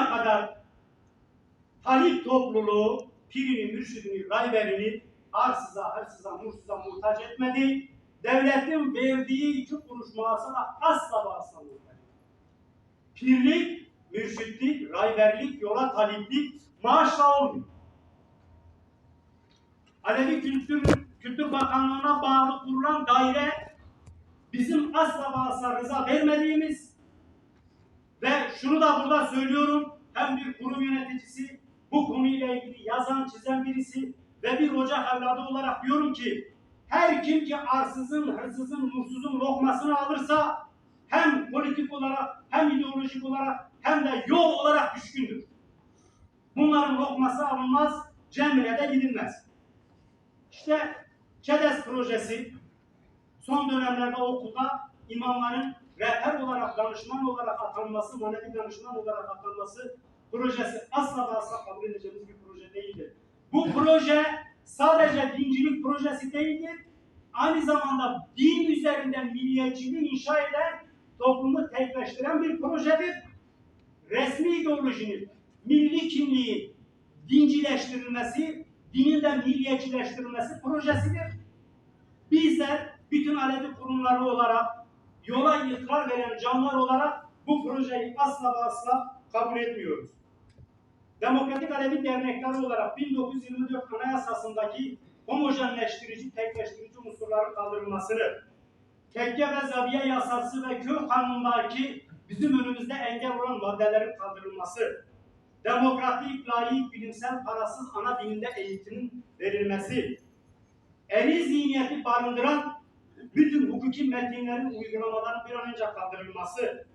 bugüne kadar talip topluluğu pirini, mürşidini, rayberini arsıza, hırsıza, mursuza muhtaç etmedi. Devletin verdiği iki kuruş maaşına asla ve asla muhtaç. Pirlik, mürşitlik, rayberlik, yola taliplik maaşla olmuyor. Alevi Kültür, Kültür Bakanlığı'na bağlı kurulan daire bizim asla ve asla rıza vermediğimiz ve şunu da burada söylüyorum hem bir kurum yöneticisi bu konuyla ilgili yazan çizen birisi ve bir ocak evladı olarak diyorum ki her kim ki arsızın, hırsızın, nursuzun lokmasını alırsa hem politik olarak hem ideolojik olarak hem de yol olarak düşkündür. Bunların lokması alınmaz, cemre de gidilmez. İşte ÇEDES projesi son dönemlerde okulda imamların rehber olarak, danışman olarak atanması, manevi danışman olarak atanması projesi asla ve asla kabul edeceğimiz bir proje değildir. Bu proje sadece dincilik projesi değildir. Aynı zamanda din üzerinden milliyetçiliği inşa eden, toplumu tekleştiren bir projedir. Resmi ideolojinin, milli kimliğin dincileştirilmesi, dinin de milliyetçileştirilmesi projesidir. Bizler bütün Alevi kurumları olarak yola ısrar veren canlar olarak bu projeyi asla asla kabul etmiyoruz. Demokratik Alevi dernekleri olarak 1924 Anayasası'ndaki homojenleştirici, tekleştirici unsurların kaldırılmasını, tekke ve zaviye yasası ve köy kanunundaki bizim önümüzde engel olan maddelerin kaldırılması, demokratik, layık, bilimsel, parasız ana dilinde eğitimin verilmesi, eri zihniyeti barındıran bütün hukuki metinlerin uygulamaların bir an önce kaldırılması,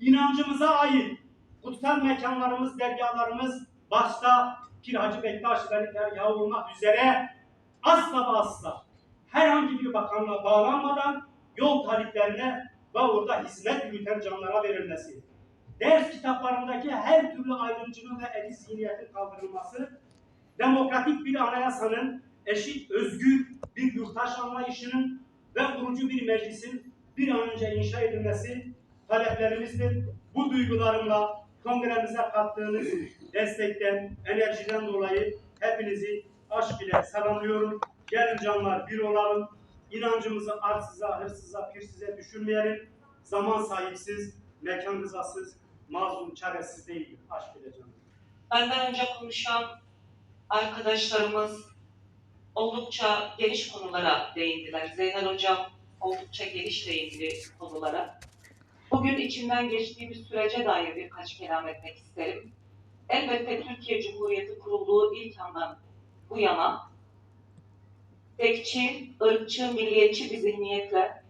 inancımıza ait kutsal mekanlarımız, dergahlarımız başta Pir Hacı Bektaş Veli dergahı olmak üzere asla ve asla herhangi bir bakanlığa bağlanmadan yol taliplerine ve orada hizmet yürüten canlara verilmesi, ders kitaplarındaki her türlü ayrımcılığı ve eri zihniyetin kaldırılması, demokratik bir anayasanın eşit, özgür bir yurttaş anlayışının ve kurucu bir meclisin bir an önce inşa edilmesi taleplerimizdir. Bu duygularımla kongremize kattığınız destekten, enerjiden dolayı hepinizi aşk ile selamlıyorum. Gelin canlar bir olalım. İnancımızı arsıza, hırsıza, pirsize düşürmeyelim. Zaman sahipsiz, mekan rızasız, mazlum, çaresiz değildir. Aşk ile canlar. Benden önce konuşan arkadaşlarımız oldukça geniş konulara değindiler. Zeynel Hocam oldukça geniş değindi konulara. Bugün içinden geçtiğimiz sürece dair birkaç kelam etmek isterim. Elbette Türkiye Cumhuriyeti kurulduğu ilk andan bu yana tekçi, ırkçı, milliyetçi bir zihniyetle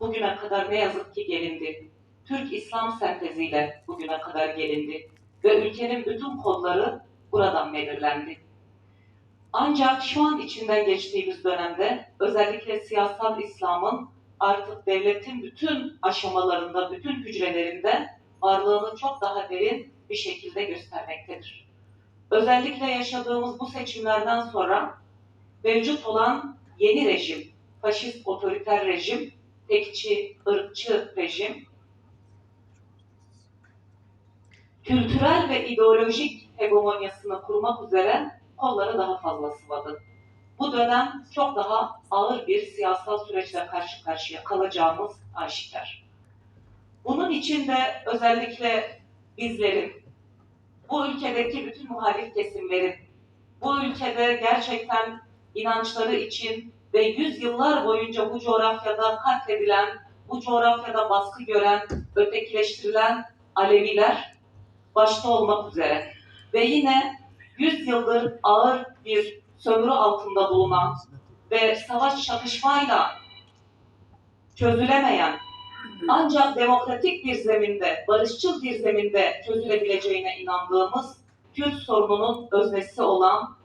bugüne kadar ne yazık ki gelindi. Türk İslam senteziyle bugüne kadar gelindi ve ülkenin bütün kodları buradan belirlendi. Ancak şu an içinden geçtiğimiz dönemde özellikle siyasal İslam'ın artık devletin bütün aşamalarında, bütün hücrelerinde varlığını çok daha derin bir şekilde göstermektedir. Özellikle yaşadığımız bu seçimlerden sonra mevcut olan yeni rejim, faşist otoriter rejim, tekçi, ırkçı rejim, kültürel ve ideolojik hegemonyasını kurmak üzere kolları daha fazla sıvadı. Bu dönem çok daha ağır bir siyasal süreçle karşı karşıya kalacağımız aşikar. Bunun için de özellikle bizlerin, bu ülkedeki bütün muhalif kesimlerin, bu ülkede gerçekten inançları için ve yüzyıllar boyunca bu coğrafyada katledilen, bu coğrafyada baskı gören, ötekileştirilen Aleviler başta olmak üzere ve yine 100 yıldır ağır bir sömürü altında bulunan ve savaş çatışmayla çözülemeyen ancak demokratik bir zeminde, barışçıl bir zeminde çözülebileceğine inandığımız Kürt sorununun öznesi olan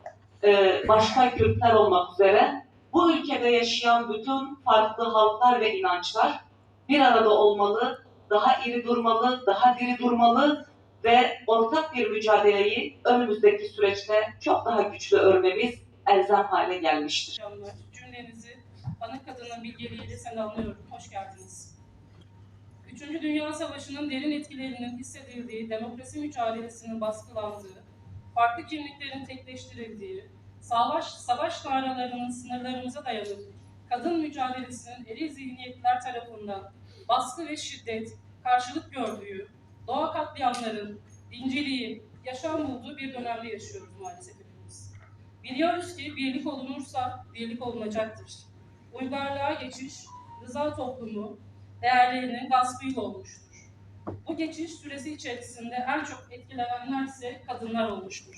e, başka Kürtler olmak üzere bu ülkede yaşayan bütün farklı halklar ve inançlar bir arada olmalı, daha iri durmalı, daha diri durmalı ve ortak bir mücadeleyi önümüzdeki süreçte çok daha güçlü örmemiz elzem hale gelmiştir. Cümlenizi ana kadının bilgeliğiyle selamlıyorum. Hoş geldiniz. Üçüncü Dünya Savaşı'nın derin etkilerinin hissedildiği, demokrasi mücadelesinin baskılandığı, farklı kimliklerin tekleştirildiği, savaş, savaş naralarının sınırlarımıza dayanıp kadın mücadelesinin eril zihniyetler tarafından baskı ve şiddet karşılık gördüğü, doğa katliamların, dinciliği, yaşam bulduğu bir dönemde yaşıyoruz maalesef hepimiz. Biliyoruz ki birlik olunursa birlik olunacaktır. Uygarlığa geçiş, rıza toplumu, değerlerinin gaspıyla olmuştur. Bu geçiş süresi içerisinde en çok etkilenenler ise kadınlar olmuştur.